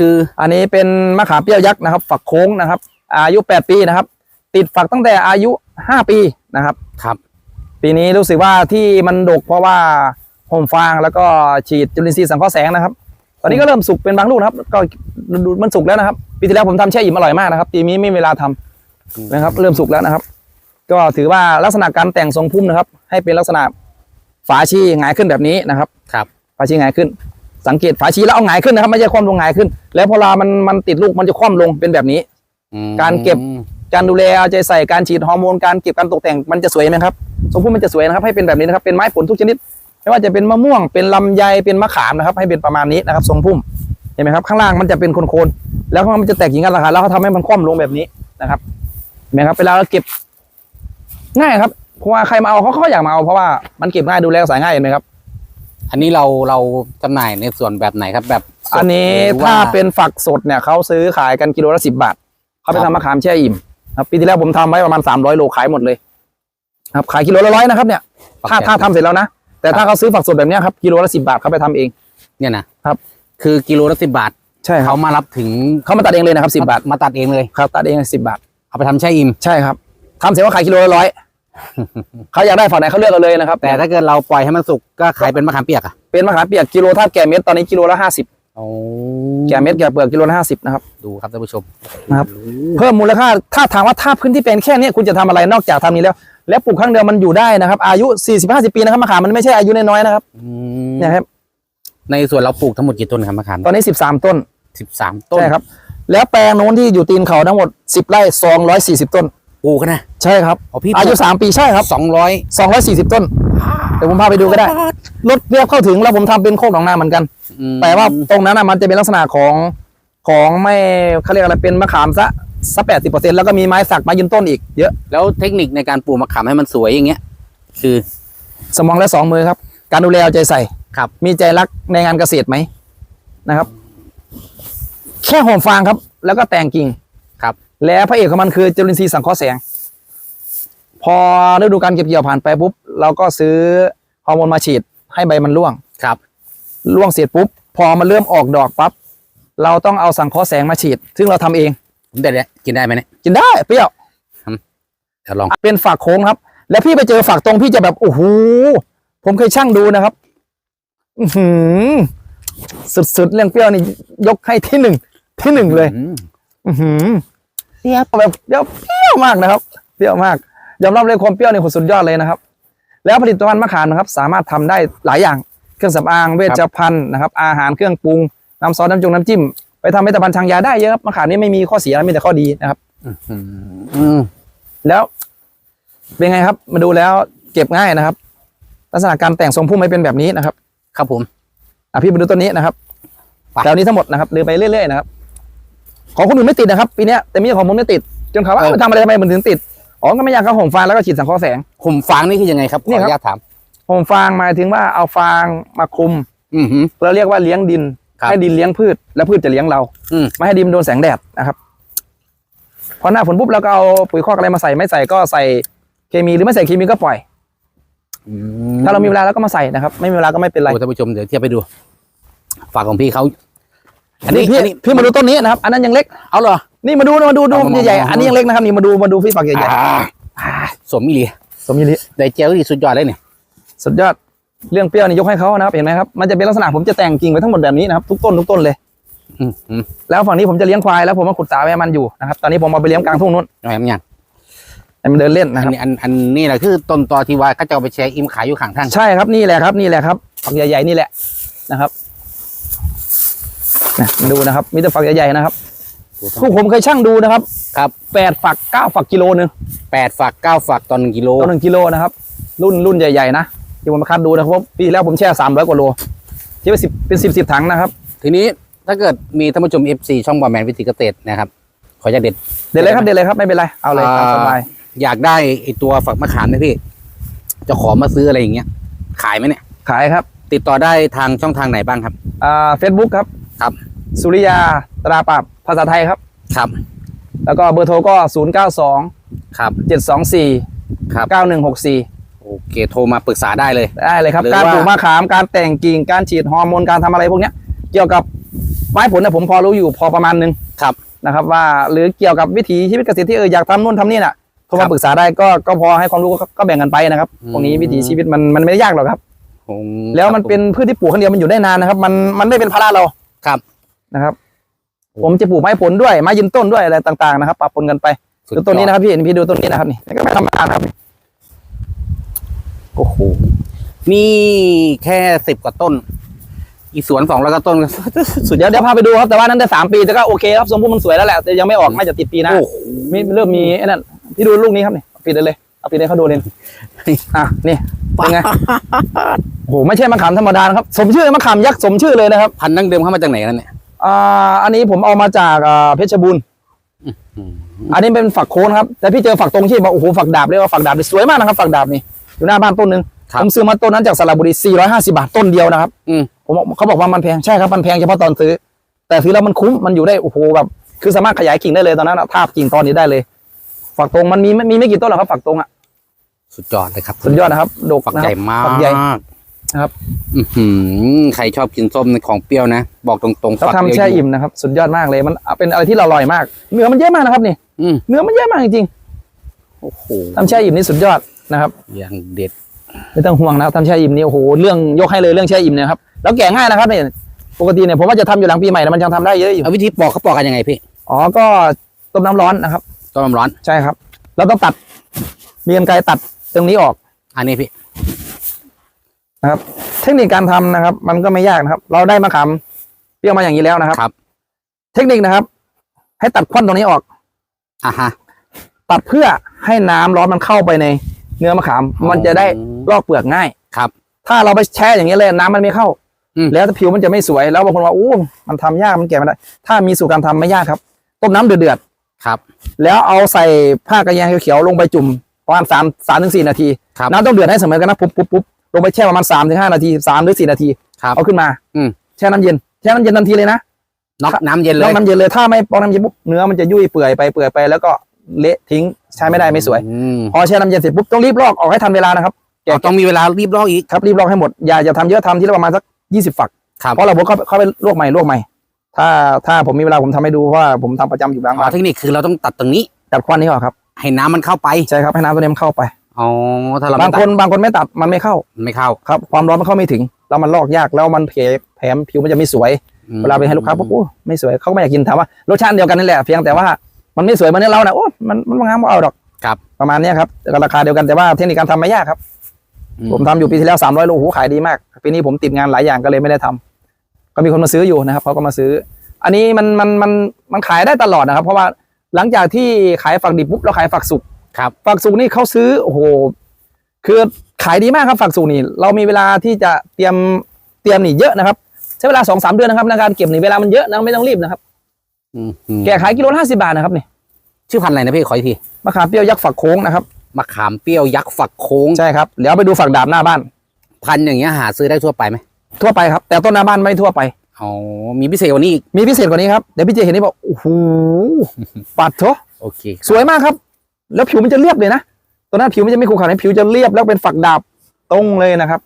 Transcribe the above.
คืออันนี้เป็นมะขามเปรี้ยวยักษ์นะครับ ฝักโค้งนะครับ อายุ 8 ปีนะครับ ติดฝักตั้งแต่อายุ 5 ปีนะครับครับ ปีนี้รู้สึกว่าที่มันดกเพราะว่าห่มฟางแล้วก็ฉีดจุลินทรีย์สังเคราะห์แสงนะครับ ตอนนี้ก็เริ่มสุกเป็นบางลูกนะครับ ก็ดูมันสุกแล้วนะครับปีที่แล้วผมทำแช่อิ่มอร่อยมากนะครับปีนี้ไม่มีเวลาทำนะครับ เริ่มสุกแล้วนะครับ ก็ถือว่าลักษณะการแต่งทรงพุ่มนะครับ ให้เป็นลักษณะฝาชีหงายขึ้นแบบนี้นะครับ ครับฝาชีหงายขึ้น สังเกตฝาชีแล้วเอาหงายขึ้นนะครับ ไม่ใช่คว่ำลงหงายขึ้น แล้วพอเวลามันมันติดลูกมันจะคว่ำลงเป็นแบบนี้อืมการเก็บการดูแลเอาใจใส่การฉีดฮอร์โมนการเก็บการตกแต่งมันจะสวยไหมครับทรงพุ่มมันจะสวยนะครับ ให้เป็นแบบนี้นะครับเป็นไม้ผลทุกชนิด ไม่ว่าจะเป็นมะม่วงเป็นลำไยเป็นมะขามนะครับ ให้เป็นประมาณนี้นะครับทรงพุ่มเห็นไหมครับข้างล่างมันจะเป็นโคนๆแล้วข้างล่างมันจะแตกกิ่งกันราคาแล้วเขาทำให้มันคว่ำลงแบบนี้นะครับเห็นไหมครับเวลาเราเก็บง่ายครับเพราะว่าใครมาเอาเขาก็อยากมาเอาเพราะว่ามันเก็บง่ายดูแลสายง่ายเห็นไหมครับ อันนี้เราเราจำหน่ายในส่วนแบบไหนครับ แบบสดอันนี้หรือว่ ถ้าเป็นฝักสดเนี่ยเขาซื้อขายกันกิโลละสิบบาทเขาไปครับ ทำมะขามแช่อิ่มครับปีที่แล้วผมทำไว้ประมาณสามร้อยโลขายหมดเลยครับขายกิโลละร้อยนะครับเนี่ยถ้าถ้าทำเสร็จแล้วนะแต่ถ้าเขาซื้อฝักสดแบบเนี้ยครับกิโลละสิบาทเขาไปทำเอง เนี่ยนะครับ คือกิโลละสิบบาทใช่ครัเขาบมารับถึงเขามาตัดเองเลยนะครับสิบาทมาตัดเองเลย ครับตัดเองสิบาท เอาไปทำแช่อิ่มใช่ครับทำเสร็จว่าขายกิโลละร้อย เขาอยากได้ฝั่งไหนเขาเลือกเอาเลยนะครับ แต่ถ้าเกิดเราปล่อยให้มันสุกก็ขายเป็นมะขามเปียกอะเป็นมะขามเปียกกิโลถ้าแก่เม็ดตอนนี้กิโลละห้าสิบโอ้แก่เม็ดแก่เปลือกกิโลละห้าสิบนะครับ ดูครับท่านผู้ชมนะครับ เพิ่มมูลค่าถ้าถามว่าถ้าพื้นที่เป็นแค่เนี้ยคุณจะทำอะไรนอกจากทำนี้แล้ว แล้วปลูกครั้งเดียวมันอยู่ได้นะครับ อายุ40 50ปีนะครับมะขามมันไม่ใช่อายุน้อยๆนะครับอืมเนี่ยครับ ในส่วนเราปลูกทั้งหมดกี่ต้นครับมะขามตอนนี้13ต้นสิบสามต้นใช่ครับ แล้วแปลงโน้นที่อยู่ตีนเขาทั้งหมด10ไร่240ต้น ปลูกกันนะ ใช่ครับอ๋อพี่อายุ 3 ปีใช่ครับสองร้อย240 ต้น เดี๋ยวผมพาไปดูก็ได้ รถเรียบเข้าถึงแล้วผมทำเป็นโคกหนองนาเหมือนกัน แต่ว่าตรงนั้นน่ะมันจะเป็นลักษณะของของไม่เขาเรียกอะไรเป็นมะขามซะสักแปดสิบเปอร์เซ็นต์แล้วก็มีไม้สักไม้ยืนต้นอีกเยอะ แล้วเทคนิคในการปลูกมะขามให้มันสวยอย่างเงี้ย คือ สมองและสองมือครับ การดูแลเอาใจใส่ครับ มีใจรักในงานเกษตรไหมนะครับ แค่ห่มฟางครับ แล้วก็แต่งกิ่งครับ แล้วพระเอกของมันคือจุลินทรีย์สังเคราะห์แสง พอฤดูการเก็บเกี่ยวผ่านไปปุ๊บเราก็ซื้อฮอร์โมนมาฉีดให้ใบมันร่วงครับร่วงเสร็จปุ๊บ พอมันเริ่มออกดอกปั๊บเราต้องเอาสังเคราะห์แสงมาฉีด ซึ่งเราทำเองผมได้แล้วกินได้ไหมเนี่ยกินได้เปรี้ยวเดี๋ยวลองเป็นฝักโค้งครับ แล้วพี่ไปเจอฝักตรงพี่จะแบบโอ้โหผมเคยช่างดูนะครับ อือหือสุดๆเรื่องเปรี้ยวนี่ยกให้ที่หนึ่งที่หนึ่งเลย อืมอือหือ เปรี้ยวแบบเปรี้ยวเปรี้ยวมากนะครับเปรี้ยวมากยอมรับเลยความเปรี้ยวนี่สุดยอดเลยนะครับ แล้วผลิตภัณฑ์มะขามนะครับ สามารถทำได้หลายอย่างเครื่องสำอางเวชภัณฑ์นะครับอาหารเครื่องปรุงน้ำซอสน้ำจงน้ำจิ้ม ไปทำผลิตภัณฑ์ทางยาได้เยอะครับมะขามนี่ไม่มีข้อเสียมีแต่ข้อดีนะครับอืมอืมแล้วเป็นไงครับ มาดูแล้วเก็บง่ายนะครับ ลักษณะการแต่งทรงพุ่มไม่เป็นแบบนี้นะครับ ครับผมอะพี่มาดูต้นนี้นะครับไปแถวนี้ทั้งหมดนะครับเดินไปเรื่อยๆนะครับ ของคนอื่นไม่ติดนะครับปีเนี้ยแต่มีของผมไม่ติดจนเขาว่าเออไปทำอะไรทำไมมันถึงติดอ๋อก็ไม่อยากเข้าห่มฟางแล้วก็ฉีดสังเคราะห์แสงผมฟางนี่คือยังไงครับขนี่ออครับนุญาตถามห่มฟางหมายถึงว่าเอาฟางมาคลุมอือหือเราเรียกว่าเลี้ยงดินครับให้ดินเลี้ยงพืชแล้วพืชจะเลี้ยงเราอืมไม่ให้ดินมันโดนแสงแดดนะครับพอหน้าฝนปุ๊บเราก็เอาปุ๋ยคอกอะไรมาใส่ไม่ใส่ก็ใส่เคมีหรือไม่ใส่เคมีก็ปล่อยอืถ้าเรามีเวลาเราก็มาใส่นะครับ ไม่มีเวลาก็ไม่เป็นไรโอ้ท่านผู้ชมเดี๋ยวเทียบไปดูฝากของพี่เขา อันนี้พี่อันนี้พี่มาดูต้นนี้นะครับ อันนั้นยังเล็ก เอาเหรอ นี่มาดูมาดูดูเอามาใหญ่มาๆอันนี้ยังเล็กนะครับนี่มาดูมาดูพี่ฝักใหญ่อ่าอ่าสมอีหลีๆสมยิริได้เจลที่สุดยอดเลยเนี่ย สุดยอด เรื่องเปรี้ยวนี่ยกให้เขานะครับ เห็นไหมครับ มันจะเป็นลักษณะผมจะแต่งกิ่งไว้ทั้งหมดแบบนี้นะครับทุกต้นทุกต้นเลยอืมอืมแล้วฝั่งนี้ผมจะเลี้ยงควายแล้วผมมาขุดสาไว้ให้มันอยู่นะครับ ตอนนี้ผมเอาไปเลี้ยงกลางทุ่งนู้นเอาอย่างเงี้ยให้มันเดินเล่นนะอัคนรับนี้อันอันนี้แหละคือต้นตอที่ว่าเขาจะเอาไปแช่อิ่มขายอยู่ข้างทางใช่ครับนี่แหละครับนี่แหละครับฝักใหญ่ๆนี่แหละนะครับ นะมาดูนะครับ มีแต่ฝักใหญ่ๆนะครับพวกผมเคยช่างดูนะครับครับแปดฝักเก้าฝักกิโลนึงแปดฝักเก้าฝักต่อหนึ่งกิโลต่อหนึ่งกิโลนะครับ รุ่นรุ่นใหญ่ๆนะที่ผมมาคัดดูนะครับเพราะปีที่แล้วผมแช่สามร้อยกว่าโลที่เป็นสิบเป็นสิบสิบถังนะครับ ทีนี้ถ้าเกิดมีท่านผู้ชม FC ช่องบอมแมนวิธีเกษตรนะครับ ขอจะเด็ด เดี๋ยวเลยครับเดี๋ยวเลยครับไม่เป็นไรเอาเลยตามสบายอยากได้ไอตัวฝักมะขามนะพี่ จะขอมาซื้ออะไรอย่างเงี้ย ขายไหมเนี่ย ขายครับ ติดต่อได้ทางช่องทางไหนบ้างครับอ่าเฟซบุ๊กครับ ครับสุริยาตราปราบภาษาไทยครับ ครับ แล้วก็เบอร์โทรก็ 0 9 2 ครับ 7 2 4 ครับ 9 1 6 4 โอเคโทรมาปรึกษาได้เลย ได้เลยครับ หรือการว่า ปลูกมะขามการแต่งกิ่งการฉีดฮอร์โมนการทำอะไรพวกเนี้ย เกี่ยวกับไม้ผลเนี่ยผมพอรู้อยู่พอประมาณนึงครับ นะครับว่าหรือเกี่ยวกับวิถีชีวิตเกษตรที่เอออยากทำนู่นทำนี่น่ะโทรครัมาบปรึกษาได้ก็ก็พอให้ความรู้ก็ก็แบ่งกันไปนะครับอืม ตรงนี้วิถีชีวิตมันมันไม่ได้ยากหรอกครับ ผมแล้วมันเป็นพืชที่ปลูกคนเดียวมันอยู่ได้นานนะครับ มันมันไม่เป็นภาระเรา ครับ นะครับ ผมจะปลูกไม้ผลด้วยไม้ยืนต้นด้วยอะไรต่างๆนะครับปะปนกันไปสุดดูต้นนี้ยอดนะครับพี่เห็นพี่ดูต้นนี้นะครับนี่นี่ก็ไม่ธรรมดานะครับนี่โอ้โหนี่แค่สิบกว่าต้น อีกสวนสองร้อยกว่าต้นก็สุดยเดี๋อยวด เดี๋ยวพาไปดูครับแต่ว่านั้นได้สามปีแต่ก็โอเคครับสมบูรณ์มันสวยแล้วแหละแต่ยังไม่ออกไม่จะติดปีหนะโอ้โห มีเริ่มมีไอ้นั่นพี่ดูลูกนี้ครับนี่เอาปิดเลยเลยเอาปิดเลยเขาดูเลยอะนี่ เป็นไงโอ้โหไม่ใช่มะขามธรรมดานะครับ สมชื่อมะขามยักษ์สมชื่อเลยนะครับพันธุ์ดั้งเดิมเข้ามาจากไหนกันเนี่ยอ่าอันนี้ผมเอามาจากอ่าเพชรบูรณ์อืมอันนี้เป็นฝักโคนครับ แต่พี่เจอฝักตรงที่บอกโอ้โหฝักดาบเรียกว่าฝักดาบนี่สวยมากนะครับฝักดาบนี่อยู่หน้าบ้านต้นหนึ่งครับผมซื้อมาต้นนั้นจากสระบุรี450 บาทต้นเดียวนะครับอืมผมบอกเขาบอกว่ามันแพงใช่ครับมันแพงเฉพาะตอนซื้อ แต่ซื้อแล้วมันคุ้มมันอยู่ได้โอ้โหแบบคือสามารถขยายกิ่งได้เลยตอนนั้นอะทาบกิ่งตอนนี้ได้เลย ฝักตรงมันมีมีไม่กี่ต้นหรอกครับฝักตรงอะ สุดยอดเลยครับ สุดยอดนะครับดกฝักนะคใหรัญ่บมากฝักใหญ่นะครับอื้อหือใครชอบกินส้มในของเปรี้ยวนะ บอกตรงๆเขาฝักทำเดียวแช่อยู่อิ่มนะครับ สุดยอดมากเลยมันเป็นอะไรที่อร่อยมาก เนื้อมันเยอะมากนะครับนี่อืมเนื้อมันเยอะมากจริงโอ้โหๆทำแช่อิ่มนี่สุดยอดนะครับอย่างเด็ดไม่ต้องห่วงนะครับทำแช่อิ่มนี่โอ้โหเรื่องยกให้เลยเรื่องแช่อิ่มเนี่ยครับแล้วแกะง่ายนะครับเนี่ยปกติเนี่ยผมว่าจะทำอยู่หลังปีใหม่แต่มันยังทำได้เยอะอยู่เอาวิธีปอกเขาปอกกันยังไงพี่อ๋อก็ต้มน้ำร้อนนะครับต้มน้ำร้อนใช่ครับเราต้องตัดมีกรรไกรตัด ตรงนี้ออก อันนี้พี่นะครับ เทคนิคการทำนะครับ มันก็ไม่ยากนะครับ เราได้มะขามเปรี้ยวมาอย่างนี้แล้วนะครับครับ เทคนิคนะครับ ให้ตัดควันตรงนี้ออกอะฮะตัดเพื่อให้น้ำร้อนมันเข้าไปในเนื้อมะขามอ๋อมันจะได้ลอกเปลือกง่ายครับ ถ้าเราไปแช่อย่างนี้เลยน้ำมันไม่เข้าอืมแล้วผิวมันจะไม่สวยแล้วบางคนว่าอู้มันทำยากมันแก่ไม่ได้ ถ้ามีสูตรการทำไม่ยากครับ ต้มน้ำเดือดครับๆแล้วเอาใส่ผ้ากระยางเขียวๆลงไปจุ่ม ประมาณสามสามถึงสี่นาที ครับน้ำต้องเดือดให้เสมอกันนะปุ๊บปุ๊บปุ๊บลงไปแช่ประมาณสามถึงห้านาทีสามหรือสี่นาที ครับเอาขึ้นมาอืม แช่น้ำเย็นแช่น้ำเย็นทันทีเลยนะ น็อกน้ำเย็นเลแล้อยน้ำเย็นเลยถ้าไม่ปอกน้ำเย็นปุ๊บเนื้อมันจะยุ่ยเปื่อยไปเปื่อยไปแล้วก็เละทิ้งใช้ไม่ได้ไม่สวย อืมพอแช่น้ำเย็นเสร็จปุ๊บต้องรีบลอกออกให้ทันเวลานะครับแกะอ๋อต้องมีเวลารีบลอกอีก ครับรีบลอกให้หมดอย่าอย่าทำเยอะทำที่ละประมาณสักยี่สิบฝักครับ เพราะเราบอกเข้าเข้าไปลวกใหม่ลวกใหม่ ถ้าถ้าผมมีเวลาผมทำให้ดูเพราะว่าผมทำประจำอยู่บางอ๋อบ้านเทคนิคคือเราต้องตัดตรงนี้ ตัดควันนี้ออกครับ ให้น้ำมันเข้าไปใช่ครับให้น้ำตัวนี้มันเข้าไป อ๋อถ้าเราบางไม่ตัคดนบางคนไม่ตัดมันไม่เข้ามันไม่เข้าครับความร้อนมันเข้าไม่ถึงแล้วมันลอกยากแล้วมันเพแผลผิวมันจะไม่สวย อืมเวลาไปให้ลูกค้าปุ๊บโอ้ไม่สวยเขาก็ไม่อยากกินถามว่ารสชาติเดียวกันนี่แหละเพียงแต่ว่ามันไม่สวยเหมันเนื้อเรานะโอ้มันมันงามไม่เอาดอกครับประมาณเนี้ยครับแต่ก็ราคาเดียวกันแต่ว่าเทคนิคการทำไม่ยากครับ อืผมทำอยู่ปีที่แล้วสามร้อยโลโอ้โหขายดีมาก ปีนี้ผมติดงานหลายอย่างก็เลยไม่ได้ทำก็มีคนมาซื้ออยู่นะครับเขาก็มาซื้อ อันนี้มันมันมันมันขายได้ตลอดนะครับ เพราะว่า หลังจากที่ขายฝักดิบปุ๊บเราขายฝักสุกครับฝักสุกนี่เขาซื้อโอ้โหคือขายดีมากครับฝักสุกนี่ เรามีเวลาที่จะเตรียมเตรียมนี่เยอะนะครับ ใช้เวลาสองสามเดือนนะครับในการเก็บนี่เวลามันเยอะนะไม่ต้องรีบนะครับอืมอืมแกขายกิโลละห้าสิบาทนะครับนี่ชื่อพันธุ์อะไรนะพี่ขออีกทีมะขามเปรี้ยวยักษ์ฝักโค้งนะครับมะขามเปรี้ยวยักษ์ฝักโค้งใช่ครับเดี๋ยวไปดูฝักดาบหน้าบ้าน พันธุ์อย่างเงี้ยหาซื้อได้ทั่วไปไหมทั่วไปครับ แต่ต้นหน้าบ้านไม่ทั่วไป อ๋อ มีพิเศษกว่านี้อีก มีพิเศษกว่านี้ครับ เดี๋ยวพี่เจเห็นนี่บอกโอ้โหปัดเถอะโอเค สวยมากครับ แล้วผิวมันจะเรียบเลยนะ ตัวนั้นผิวมันจะไม่ขรุขระนะผิวจะเรียบแล้วเป็นฝักดาบตรงเลยนะครับ